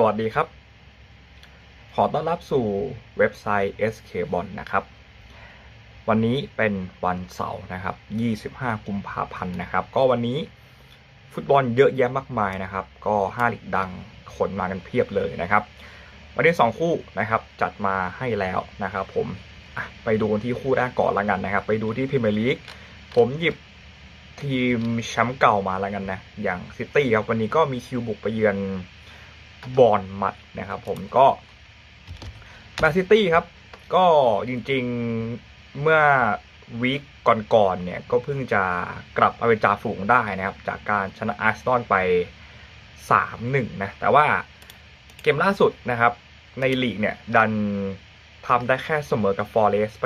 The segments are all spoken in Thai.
สวัสดีครับ ขอต้อนรับสู่เว็บไซต์ SK b o n นะครับ วันนี้เป็นวันเสาร์นะครับ 25 กุมภาพันธ์นะครับ ก็วันนี้ฟุตบอลเยอะแยะมากมายนะครับ ก็5ลีกดังขนมากันเพียบเลยนะครับ วันนี้ 2 คู่นะครับจัดมาให้แล้วนะครับ ผมไปดูที่คู่แรกก่อนละกันนะครับ ไปดูที่พรีเมียร์ลีกผมหยิบทีมแชมป์เก่ามาแล้วกันนะ อย่างซิตี้ครับวันนี้ก็มีคิวบุกไปเยือน บอลมัดนะครับผมก็แมนซิตี้ครับ ก็จริงๆเมื่อวีคก่อนๆเนี่ยก็เพิ่งจะกลับมาเป็นจ่าฝูงได้นะครับ จากการชนะอาร์เซนอลไป 3-1 นะ แต่ว่าเกมล่าสุดนะครับ ในลีกเนี่ย ดันทำได้แค่เสมอกับฟอร์เรสไป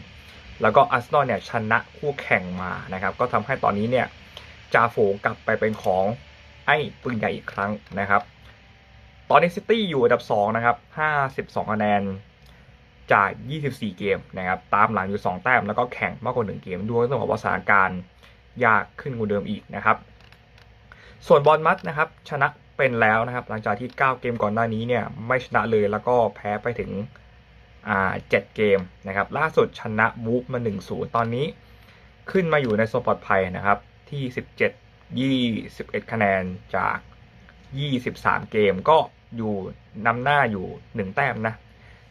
1-1 แล้วก็อาร์เซนอลเนี่ย ชนะคู่แข่งมานะครับ ก็ทำให้ตอนนี้เนี่ยจ่าฝูงกลับไปเป็นของไอ้ปืนใหญ่อีกครั้งนะครับ ตอนนี้ซิตี้อยู่อันดับ 2 นะครับ 52คะแนนจาก 24 เกมนะครับ ตามหลังอยู่ 2 แต้ม แล้วก็แข่งมากกว่า 1 เกมด้วยต้องบอกว่าสถานการณ์ยากขึ้นกว่าเดิมอีกนะครับ ส่วนบอลมัดนะครับ ชนะเป็นแล้วนะครับ หลังจากที่ 9 เกมก่อนหน้านี้เนี่ยไม่ชนะเลยแล้วก็แพ้ไปถึงอ่า7เกมนะครับ ล่าสุดชนะวูฟมา 1-0 ตอนนี้ขึ้นมาอยู่ในโซนปลอดภัยนะครับ ที่ 17 21 คะแนนจาก 23 เกมก็ อยู่นำหน้าอยู่1แต้มนะ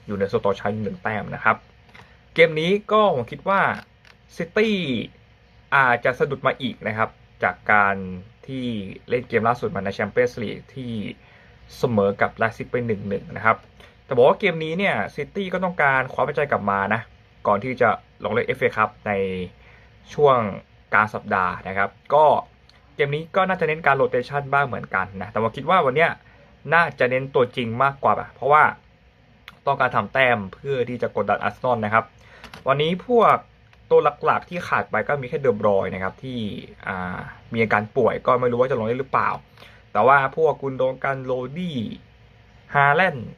อยู่ในโซต่อชั้นหนึ่งแต้มนะครับ เกมนี้ก็ผมคิดว่าซิตี้อาจจะสะดุดมาอีกนะครับ จากการที่เล่นเกมล่าสุดมาในแชมเปี้ยนส์ลีกที่เสมอกับแลซิกไป1-1นะครับ แต่บอกว่าเกมนี้เนี่ยซิตี้ก็ต้องการความมั่นใจกลับมานะ ก่อนที่จะลงเล่นเอฟเอคัพในช่วงกลางสัปดาห์นะครับ ก็เกมนี้ก็น่าจะเน้นการโรเตชันบ้างเหมือนกันนะ แต่ว่าคิดว่าวันเนี้ย น่าจะเน้นตัวจริงมากกว่า เพราะว่าต้องการทำแต้มเพื่อที่จะกดดันอาร์เซนอลนะครับ วันนี้พวกตัวหลักๆที่ขาดไปก็มีแค่เดอบรอยนะครับที่มีอาการป่วยก็ไม่รู้ว่าจะลงได้หรือเปล่า แต่ว่าพวกกุนโดงกันโรดี้ฮาแลนด์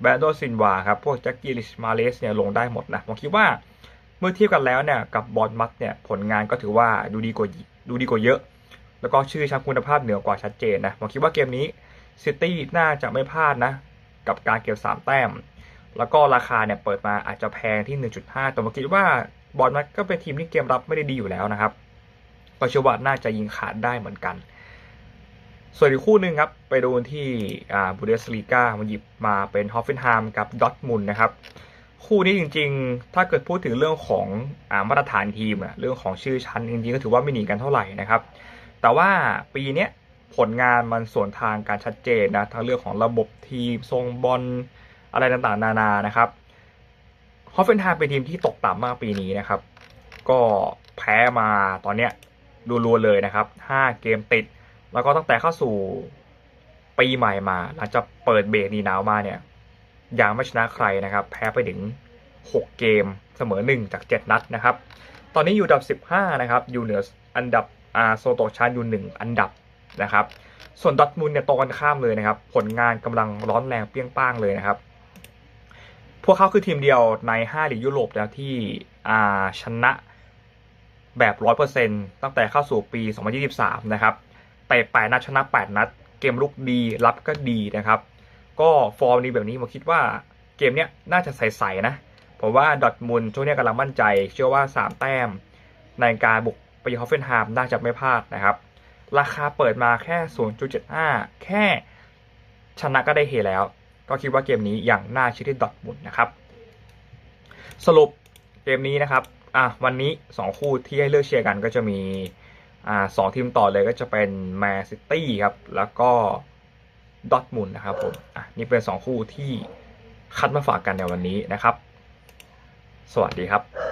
แบรนโดซินวาครับ พวกแจ็คกี้ลิชมาเลสเนี่ยลงได้หมดนะผมคิดว่าเมื่อเทียบกันแล้วเนี่ยกับบอลมัดเนี่ยผลงานก็ถือว่าดูดีกว่าดูดีกว่าเยอะ แล้วก็ชื่อชั้นคุณภาพเหนือกว่าชัดเจนนะผมคิดว่าเกมนี้ ซิตี้น่าจะไม่พลาดนะ กับการเก็บ 3 แต้ม แล้วก็ราคาเนี่ยเปิดมาอาจจะแพงที่ 1.5 แต่ผมคิดว่าบอลมัดก็เป็นทีมที่เกมรับไม่ได้ดีอยู่แล้วนะครับก็เชื่อว่าน่าจะยิงขาดได้เหมือนกัน ส่วนอีกคู่หนึ่งครับ ไปดูที่บูเดสลีกามันหยิบมาเป็นฮอฟเฟนไฮม์กับดอทมุนนะครับ คู่นี้จริงๆ ถ้าเกิดพูดถึงเรื่องของอามาตรฐานทีมเรื่องของชื่อชั้นจริงๆ ก็ถือว่าไม่หนีกันเท่าไหร่นะครับ แต่ว่าปีเนี้ย ผลงานมันสวนทางการชัดเจนนะทั้งเรื่องของระบบทีมทรงบอลอะไรต่างๆ นานานะครับฮอฟเฟนไฮม์เป็นทีมที่ตกต่ำมากปีนี้นะครับ ก็แพ้มาตอนเนี้ยรัวๆเลยนะครับ 5 เกมติด แล้วก็ตั้งแต่เข้าสู่ปีใหม่มา หลังจากเปิดเบรกนีหนาวมาเนี่ยยังไม่ชนะใครนะครับ แพ้ไปถึง 6 เกมเสมอ 1 จาก 7 นัดนะครับ ตอนนี้อยู่อันดับ 15 นะครับ อยู่เหนืออันดับอาโซโตชันอยู่ 1 อันดับ นะครับ ส่วนดอทมุนเนี่ยตรงกันข้ามเลยนะครับ ผลงานกำลังร้อนแรงเปี้ยงป้างเลยนะครับ พวกเขาคือทีมเดียวใน5ลีกยุโรปแล้วที่ชนะแบบ 100%ตั้งแต่เข้าสู่ปี 2023 นะครับเตะ8นัดชนะ 8 นัด เกมลุกดี รับก็ดีนะครับ ก็ฟอร์มนี้แบบนี้ผมคิดว่าเกมเนี้ยน่าจะใสๆนะผมว่าดอทมุนช่วงนี้กำลังมั่นใจ เชื่อว่า 3 แต้ม ในการบุกไปฮอฟเฟนไฮม์น่าจะไม่พลาดนะครับ ราคาเปิดมาแค่ 0.75 แค่ชนะก็ได้เฮแล้ว ก็คิดว่าเกมนี้อย่างน่าเชื่อที่ดอทมุนนะครับ สรุปเกมนี้นะครับอะวันนี้ 2 คู่ที่ให้เลือกเชียร์กันก็จะมีอ่าสองทีมต่อเลยก็จะเป็นแมนซิตี้ครับ แล้วก็ดอทมุนนะครับผมอะนี่เป็น 2 คู่ที่คัดมาฝากกันในวันนี้นะครับ สวัสดีครับ